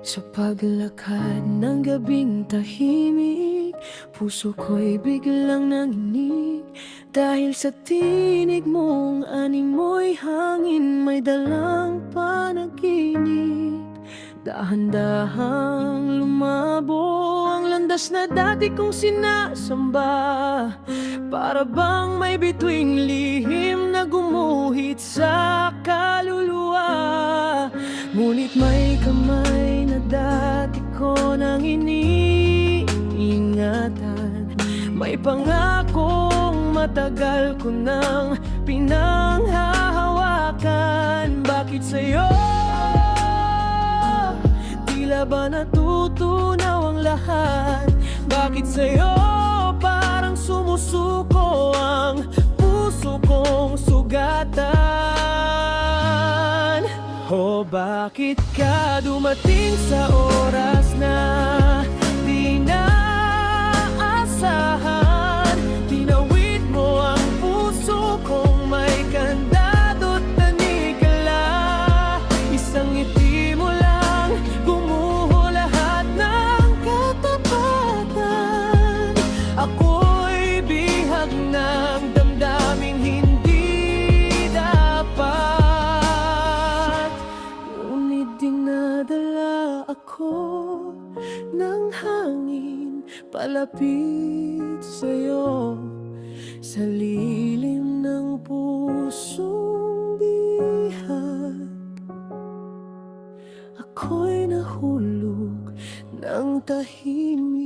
Sa paglakad ng gabing tahimik Puso ko'y biglang nanginig. Dahil sa tinig mong animoy hangin May dalang panaginip. Dahan-dahang lumabo Ang landas na dati kong sinasamba. Para bang may bituing lihim na gumuhit sa kaluluwa. Ngunit may kamay iniingatan May pangakong matagal ko nang pinanghahawakan Bakit sa'yo? Tila ba natutunaw ang lahat? Bakit sa'yo parang sumusuko ang puso kong sugatan? O bakit ka dumating sa oras na di naasahan? Palapit sa'yo Sa lilim ng pusong bihag. Ako'y nahulog ng tahimik.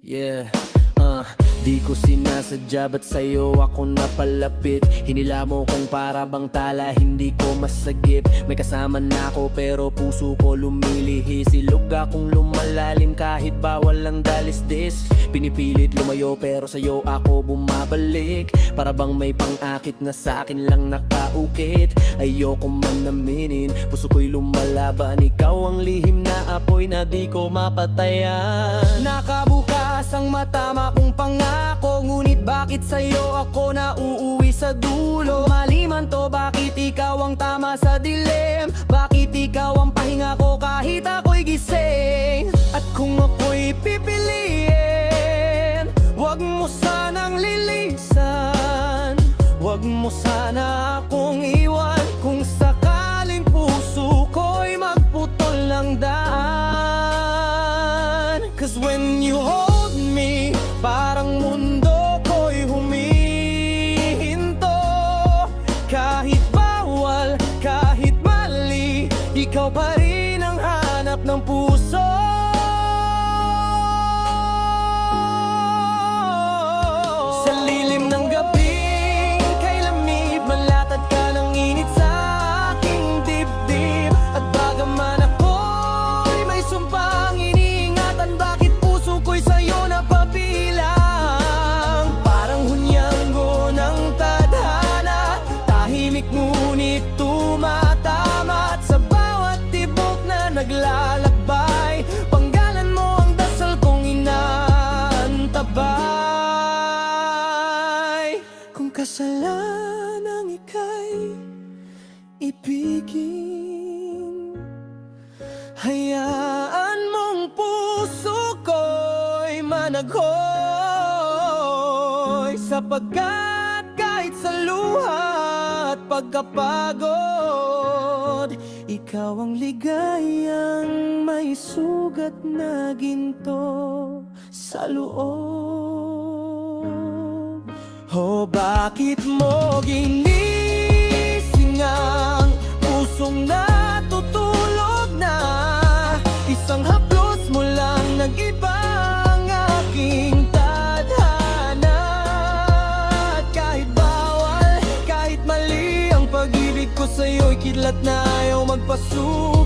Yeah, uh, di ko sinasadya ba't sa'yo ako napalapit? Hinila mo kong para bang tala, hindi ko masagip. May kasama na ako pero puso ko lumilihi Silog akong lumalalim kahit bawal ang dalisdis. Pinipilit lumayo pero sa'yo ako bumabalik. Para bang may pang-akit na sa'kin lang nakaukit. Ayoko man naminin, puso ko'y lumalaban. Ikaw ang lihim na apoy na di ko mapatayan. Nakabukas ang matama kong pangako Ngunit bakit sa'yo ako na uuwi sa dulo? Maliman to bakit ikaw ang tama sa dilim? Bakit ikaw ang pahinga ko kahit ako'y gising? At kung ako'y pipiliin Huwag mo sanang lilisan. Huwag mo sana Ikaw ibigin Hayaan mong puso ko'y managhoy. Sapagkat kahit sa luha at pagkapagod Ikaw ang ligayang may sugat na ginto sa loob. O bakit mo ginising kidlat na ayaw magpasuko